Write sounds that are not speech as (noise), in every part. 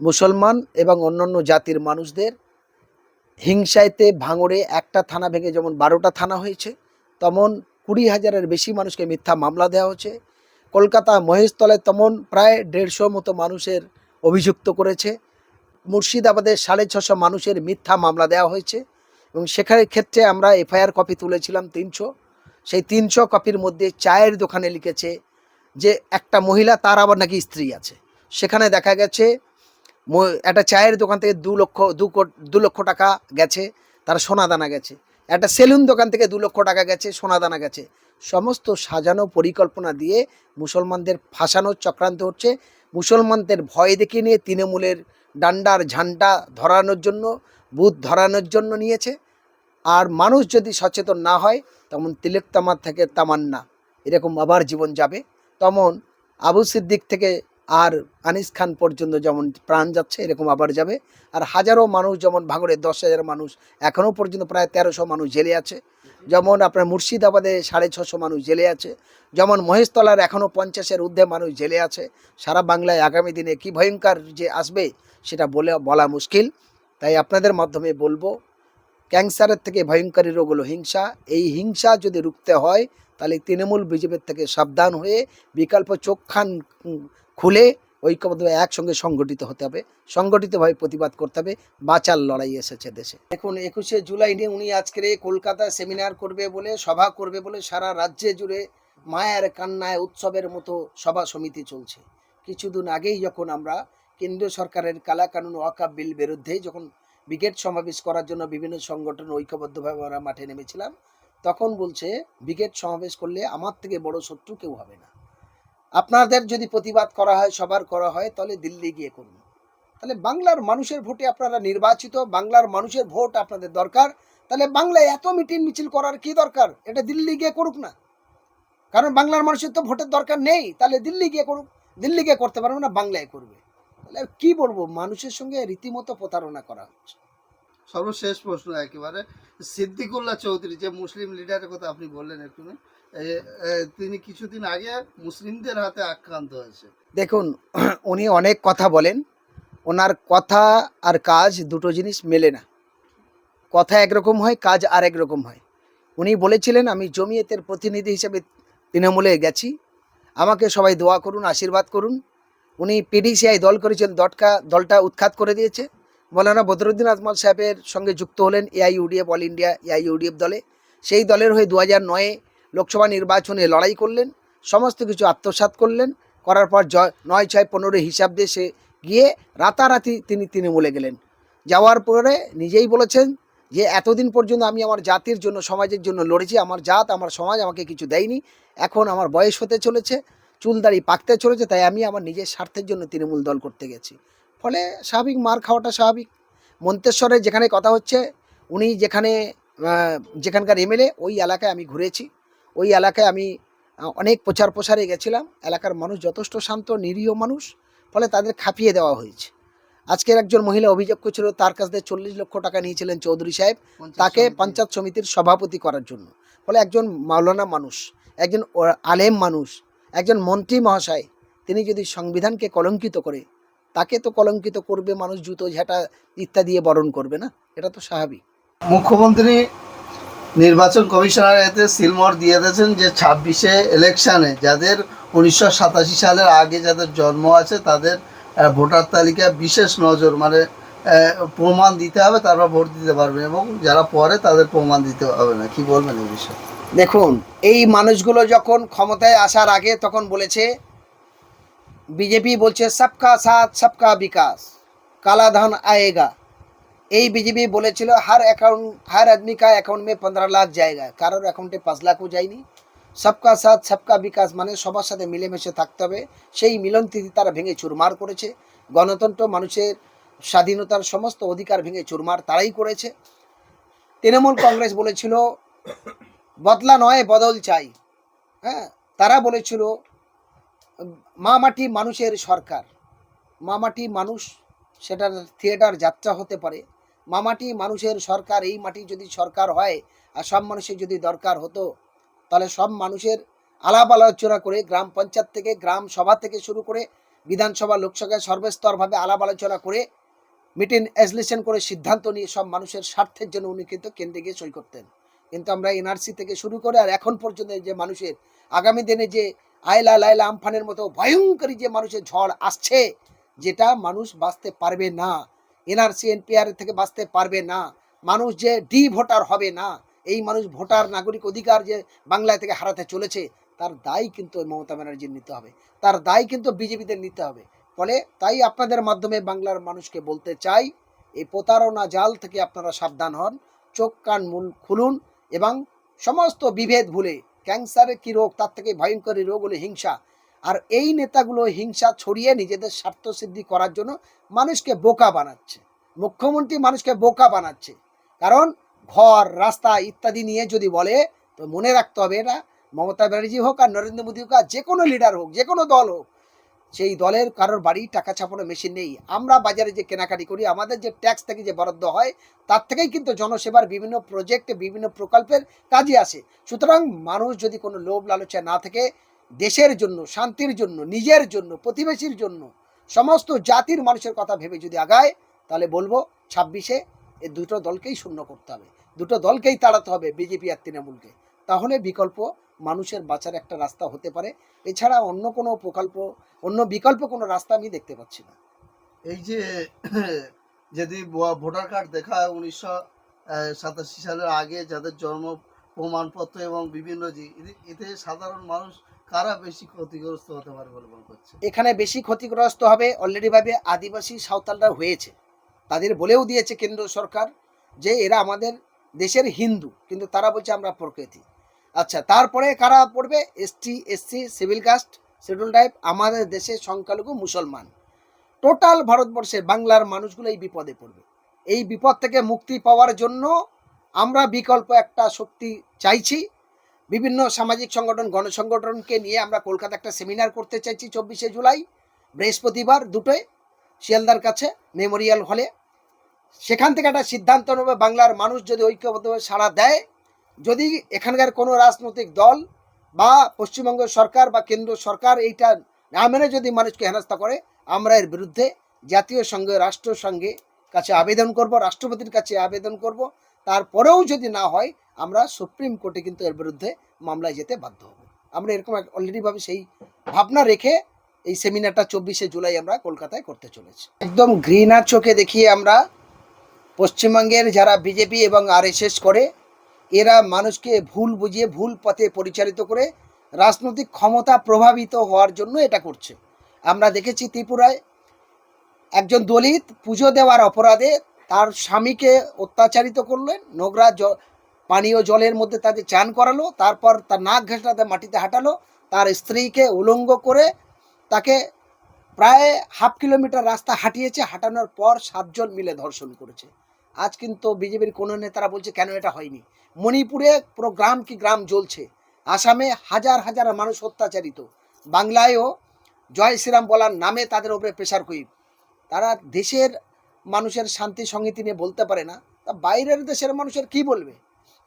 মুসলমান এবং অন্যান্য জাতির মানুষদের হিংসাইতে ভাঙড়ে একটা থানা ভেঙে যেমন বারোটা থানা হয়েছে, তেমন কুড়ি হাজারের বেশি মানুষকে মিথ্যা মামলা দেওয়া হচ্ছে কলকাতা মহেশতলায় তেমন প্রায় দেড়শো মতো মানুষের অভিযুক্ত করেছে। মুর্শিদাবাদের সাড়ে ছশো মানুষের মিথ্যা মামলা দেওয়া হয়েছে এবং সেখানে ক্ষেত্রে আমরা এফআইআর কপি তুলেছিলাম তিনশো। সেই তিনশো কপির মধ্যে চায়ের দোকানে লিখেছে যে, একটা মহিলা তার আবার নাকি স্ত্রী আছে। সেখানে দেখা গেছে একটা চায়ের দোকান থেকে দু লক্ষ, দু দু লক্ষ টাকা গেছে, তার সোনা দানা গেছে। একটা সেলুন দোকান থেকে দু লক্ষ টাকা গেছে সোনা দানা গেছে। সমস্ত সাজানো পরিকল্পনা দিয়ে মুসলমানদের ফাঁসানোর চক্রান্ত হচ্ছে। মুসলমানদের ভয় দেখিয়ে নিয়ে তৃণমূলের ডান্ডার ঝান্ডা ধরানোর জন্য, বুথ ধরানোর জন্য নিয়েছে। আর মানুষ যদি সচেতন না হয়, তখন তিলক তামার থেকে তামান্না। এরকম আবার জীবন যাবে। তেমন আবু সিদ্দিক থেকে আর আনিস খান পর্যন্ত যেমন প্রাণ যাচ্ছে, এরকম আবার যাবে। আর হাজারো মানুষ যেমন ভাঙড়ে দশ হাজার মানুষ, এখনও পর্যন্ত প্রায় তেরোশো মানুষ জেলে আছে। যেমন আপনার মুর্শিদাবাদে সাড়ে ছশো মানুষ জেলে আছে। যেমন মহেশতলার এখনও পঞ্চাশের ঊর্ধ্বে মানুষ জেলে আছে। সারা বাংলায় আগামী দিনে কি ভয়ঙ্কর যে আসবে, সেটা বলে, বলা মুশকিল। তাই আপনাদের মাধ্যমে বলব, ক্যান্সারের থেকে ভয়ঙ্করী রোগ হলো হিংসা। এই হিংসা যদি রুখতে হয়, তাহলে তৃণমূল বিজেপির থেকে সাবধান হয়ে বিকল্প চোখ খান খুলে ঐক্যবদ্ধভাবে একসঙ্গে সংগঠিত হতে হবে। সংগঠিতভাবে প্রতিবাদ করতে হবে। বাঁচার লড়াই এসেছে দেশে। এখন একুশে জুলাই নিয়ে উনি আজকের এই কলকাতায় সেমিনার করবে বলে, সভা করবে বলে সারা রাজ্যে জুড়ে মায়ের কান্নায় উৎসবের মতো সভা সমিতি চলছে। কিছুদিন আগেই যখন আমরা কেন্দ্রীয় সরকারের কালা কানুন ওয়াকাব বিল বিরুদ্ধে যখন ব্রিগেড সমাবেশ করার জন্য বিভিন্ন সংগঠন ঐক্যবদ্ধভাবে আমরা মাঠে নেমেছিলাম, তখন বলছে, ব্রিগেড সমাবেশ করলে আমার থেকে বড় শত্রু কেউ হবে না। আপনাদের যদি প্রতিবাদ করা হয়, সবার করা হয়, তাহলে দিল্লি গিয়ে করুন। তাহলে বাংলার মানুষের ভোটে আপনারা নির্বাচিত, বাংলার মানুষের ভোট আপনাদের দরকার। তাহলে বাংলায় এত মিটিং মিছিল করার কি দরকার? এটা দিল্লি গিয়ে করুক না। কারণ বাংলার মানুষের তো ভোটের দরকার নেই, তাহলে দিল্লি গিয়ে করুক। দিল্লি গিয়ে করতে পারবে না, বাংলায় করবে। তাহলে কি বলব, মানুষের সঙ্গে রীতিমতো প্রতারণা করা হচ্ছে। সর্বশেষ প্রশ্ন একেবারে সিদ্দিকুল্লাহ চৌধুরী, যে মুসলিম লিডারের কথা আপনি বললেন একটু তিনি কিছুদিন আগে মুসলিমদের হাতে আক্রান্ত হয়েছে। দেখুন, (clears throat) উনি অনেক কথা বলেন। ওনার কথা আর কাজ দুটো জিনিস মেলে না। কথা একরকম হয়, কাজ আর রকম হয়। উনি বলেছিলেন, আমি জমিয়তের প্রতিনিধি হিসেবে তৃণমূলে গেছি। আমাকে সবাই দোয়া করুন, আশীর্বাদ করুন। উনি পিডিসিআই দল করেছেন, দটকা দলটা উৎখাত করে দিয়েছে। মৌলানা বদরুদ্দিন আজমল সাহেবের সঙ্গে যুক্ত হলেন, এআইইউডিএফ, অল ইন্ডিয়া এআইইউডিএফ দলে। সেই দলের হয়ে দু হাজার নয়ে লোকসভা নির্বাচনে লড়াই করলেন, সমস্ত কিছু আত্মসাৎ করলেন, করার পর জয় নয় ছয় পনেরো হিসাব সে গিয়ে রাতারাতি তিনি তৃণমূলে গেলেন। যাওয়ার পরে নিজেই বলেছেন যে, এতদিন পর্যন্ত আমি আমার জাতির জন্য, সমাজের জন্য লড়েছি, আমার জাত, আমার সমাজ আমাকে কিছু দেয়নি। এখন আমার বয়স হতে চলেছে চুল দাড়ি পাকতে চলেছে, তাই আমি আমার নিজের স্বার্থের জন্য তৃণমূল দল করতে গেছি। ফলে স্বাভাবিক, মার খাওয়াটা স্বাভাবিক। মন্তেশ্বরে যেখানে কথা হচ্ছে, উনি যেখানে যেখানকার এমএলএ, ওই এলাকায় আমি ঘুরেছি। ওই এলাকায় আমি অনেক প্রচার প্রসারে গেছিলাম। এলাকার মানুষ যথেষ্ট শান্ত নিরীহ মানুষ ফলে তাদের খাপিয়ে দেওয়া হয়েছে। আজকের একজন মহিলা অভিযোগ করছিল তার কাছ থেকে চল্লিশ লক্ষ টাকা নিয়েছিলেন চৌধুরী সাহেব তাকে পঞ্চায়েত সমিতির সভাপতি করার জন্য। ফলে একজন মাওলানা মানুষ একজন আলেম মানুষ একজন মন্ত্রী মহাশয় তিনি যদি সংবিধানকে কলঙ্কিত করে তাকে তো কলঙ্কিত করবে মানুষ জুতো ঝাঁটা ইত্যাদি দিয়ে বরণ করবে না? এটা তো স্বাভাবিক। মুখ্যমন্ত্রী নির্বাচন কমিশনার এতে সিলমোর দিয়ে দিয়েছেন যে ছাব্বিশে ইলেকশানে যাদের উনিশশো সাতাশি সালের আগে যাদের জন্ম আছে, তাদের ভোটার তালিকায় বিশেষ নজর মানে প্রমাণ দিতে হবে, তারপর ভোট দিতে পারবে এবং যারা পরে তাদের প্রমাণ দিতে হবে না। কি বলবেন এই বিষয়ে? দেখুন, এই মানুষগুলো যখন ক্ষমতায় আসার আগে তখন বলেছে, বিজেপি বলছে, সবকা সাথ, সবকা বিকাশ, কালাধন আয়েগা। এই বিজেপি বলেছিল, হার অ্যাকাউন্ট হার আদমি কা অ্যাকাউন্ট মে পনেরো লাখ জায়গা। কারোর অ্যাকাউন্টে পাঁচ লাখও যায়নি। সবকা সাথ, সবকা বিকাশ মানে সবার সাথে মিলেমিশে থাকতে হবে। সেই মিলন তিথি তারা ভেঙে চুরমার করেছে। গণতন্ত্র, মানুষের স্বাধীনতার সমস্ত অধিকার ভেঙে চুরমার তারাই করেছে। তৃণমূল কংগ্রেস বলেছিল, বদলা নয়, বদল চাই। হ্যাঁ তারা বলেছিল, মা মাটি মানুষের সরকার। মা মাটি মানুষ, সেটার থিয়েটার যাত্রা হতে পারে। মামাটি মানুষের সরকার, এই মাটি যদি সরকার হয় আর সব মানুষের যদি দরকার হতো, তাহলে সব মানুষের আলাপ আলোচনা করে, গ্রাম পঞ্চায়েত থেকে, গ্রাম সভা থেকে শুরু করে, বিধানসভা লোকসভায় সর্বস্তরভাবে আলাপ আলোচনা করে মিটিং অ্যাজলেশন করে সিদ্ধান্ত নিয়ে সব মানুষের স্বার্থের জন্য উনি কিন্তু কেন্দ্রে গিয়ে সই করতেন। কিন্তু আমরা এনআরসি থেকে শুরু করে আর এখন পর্যন্ত যে মানুষের, আগামী দিনে যে আয়লা লাইলা আমফানের মতো ভয়ঙ্করী যে মানুষের ঝড় আসছে, যেটা মানুষ বাঁচতে পারবে না। এনআরসি, এনপিআর থেকে বাঁচতে পারবে না। মানুষ যে ডি ভোটার হবে না, এই মানুষ ভোটার, নাগরিক অধিকার যে বাংলা থেকে হারাতে চলেছে, তার দায় কিন্তু মমতা ব্যানার্জির নিতে হবে। তার দায় কিন্তু বিজেপিদের নিতে হবে। ফলে তাই আপনাদের মাধ্যমে বাংলার মানুষকে বলতে চাই, এই প্রতারণা জাল থেকে আপনারা সাবধান হন, চোখ, কান মূল খুলুন এবং সমস্ত বিভেদ ভুলে ক্যান্সারের কী রোগ, তার থেকে ভয়ঙ্করী রোগ হলে হিংসা আর এই নেতাগুলো হিংসা ছড়িয়ে নিজেদের স্বার্থ সিদ্ধি করার জন্য মানুষকে বোকা বানাচ্ছে। মুখ্যমন্ত্রী মানুষকে বোকা বানাচ্ছে। কারণ ঘর, রাস্তা ইত্যাদি নিয়ে যদি বলে, তো মনে রাখতে হবে এটা মমতা ব্যানার্জি হোক আর নরেন্দ্র মোদী হোক আর যে কোনো লিডার হোক যে কোনো দল হোক, সেই দলের কারোর বাড়ি টাকা ছাপানো মেশিন নেই। আমরা বাজারে যে কেনাকাটি করি, আমাদের যে ট্যাক্স থেকে যে বরাদ্দ হয়, তার থেকেই কিন্তু জনসেবার বিভিন্ন প্রজেক্টে বিভিন্ন প্রকল্পের কাজে আসে। সুতরাং মানুষ যদি কোনো লোভ লালচা না থেকে দেশের জন্য, শান্তির জন্য, নিজের জন্য, প্রতিবেশীর জন্য, সমস্ত জাতির মানুষের কথা ভেবে যদি আগায়, তাহলে বলব ছাব্বিশে এই দুটো দলকেই শূন্য করতে হবে। দুটো দলকেই তাড়াতে হবে বিজেপি আর তৃণমূলকে। তাহলে বিকল্প মানুষের বাঁচার একটা রাস্তা হতে পারে। এছাড়া অন্য কোনো প্রকল্প, অন্য বিকল্প কোনো রাস্তা আমি দেখতে পাচ্ছি না। এই যে, যদি ভোটার কার্ড দেখা হয় উনিশশো সাতাশি সালের আগে যাদের জন্ম, প্রমাণপত্র এবং বিভিন্ন এতে সাধারণ মানুষ কারা বেশি ক্ষতিগ্রস্ত হতে পারে বলে মনে করছে এখানে বেশি ক্ষতিগ্রস্ত হবে অলরেডি ভাবে আদিবাসী সাঁওতালরা হয়েছে। তাদের বলেও দিয়েছে কেন্দ্র সরকার যে এরা আমাদের দেশের হিন্দু, কিন্তু তারা বলছে আমরা প্রকৃতি। আচ্ছা তারপরে কারা পড়বে? ST, SC, civil caste schedule type আমাদের দেশের সংখ্যালঘু মুসলমান। টোটাল ভারতবর্ষের বাংলার মানুষগুলো এই বিপদে পড়বে। এই বিপদ থেকে মুক্তি পাওয়ার জন্য আমরা বিকল্প একটা শক্তি চাইছি। বিভিন্ন সামাজিক সংগঠন, গণসংগঠনকে নিয়ে আমরা কলকাতা একটা সেমিনার করতে চাইছি চব্বিশে জুলাই, বৃহস্পতিবার দুটোয়, শিয়ালদার কাছে মেমোরিয়াল হলে সেখান থেকে একটা সিদ্ধান্ত নেবে, বাংলার মানুষ যদি ঐক্যবদ্ধভাবে সাড়া দেয়, যদি এখানকার কোনো রাজনৈতিক দল বা পশ্চিমবঙ্গ সরকার বা কেন্দ্র সরকার এইটা না মেনে যদি মানুষকে হেনস্থা করে, আমরা এর বিরুদ্ধে জাতীয় সঙ্গে রাষ্ট্রসংঘে কাছে আবেদন করব, রাষ্ট্রপতির কাছে আবেদন করব। তারপরেও যদি না হয় আমরা সুপ্রিম কোর্টে কিন্তু এর বিরুদ্ধে মামলায় যেতে বাধ্য হব। আমরা এরকম অলরেডি ভাবে সেই ভাবনা রেখে এই সেমিনারটা চব্বিশে জুলাই আমরা কলকাতায় করতে চলেছি। একদম ঘৃণার চোখে দেখিয়ে আমরা পশ্চিমবঙ্গের যারা বিজেপি এবং আরএসএস করে, এরা মানুষকে ভুল বুঝিয়ে ভুল পথে পরিচালিত করে রাজনৈতিক ক্ষমতা প্রভাবিত হওয়ার জন্য এটা করছে। আমরা দেখেছি ত্রিপুরায় একজন দলিত পুজো দেওয়ার অপরাধে তার স্বামীকে অত্যাচারিত করলেন নোংরা পানীয় জলের মধ্যে তাকে চান করালো, তারপর তার নাক ঘেঁষাতে মাটিতে হাঁটালো, তার স্ত্রীকে উলঙ্গ করে তাকে প্রায় হাফ কিলোমিটার রাস্তা হাঁটিয়েছে, হাঁটানোর পর সাতজন মিলে ধর্ষণ করেছে। আজ কিন্তু বিজেপির কোনো নেতারা বলছে, কেন এটা হয়নি? মণিপুরে পুরো গ্রাম কি গ্রাম জ্বলছে। আসামে হাজার হাজার মানুষ অত্যাচারিত। বাংলায়ও জয় শ্রীরাম বলার নামে তাদের উপরে প্রেশার কুইপ। তারা দেশের মানুষের শান্তি সংগীতি নিয়ে বলতে পারে না। তা বাইরের দেশের মানুষের কি বলবে?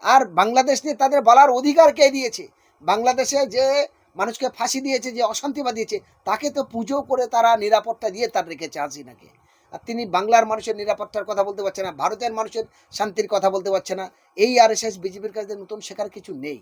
আর বাংলাদেশ নিয়ে তাদের বলার অধিকার কে দিয়েছে? বাংলাদেশে যে মানুষকে ফাঁসি দিয়েছে, যে অশান্তি দিয়েছে তাকে তো পুজো করে তারা নিরাপত্তা দিয়ে তার রেখেছে হাসিনাকে। আর তিনি বাংলার মানুষের নিরাপত্তার কথা বলতে পারছে না, ভারতের মানুষের শান্তির কথা বলতে পারছে না। এই আর এস এস, বিজেপির কাছে নতুন শেখার কিছু নেই।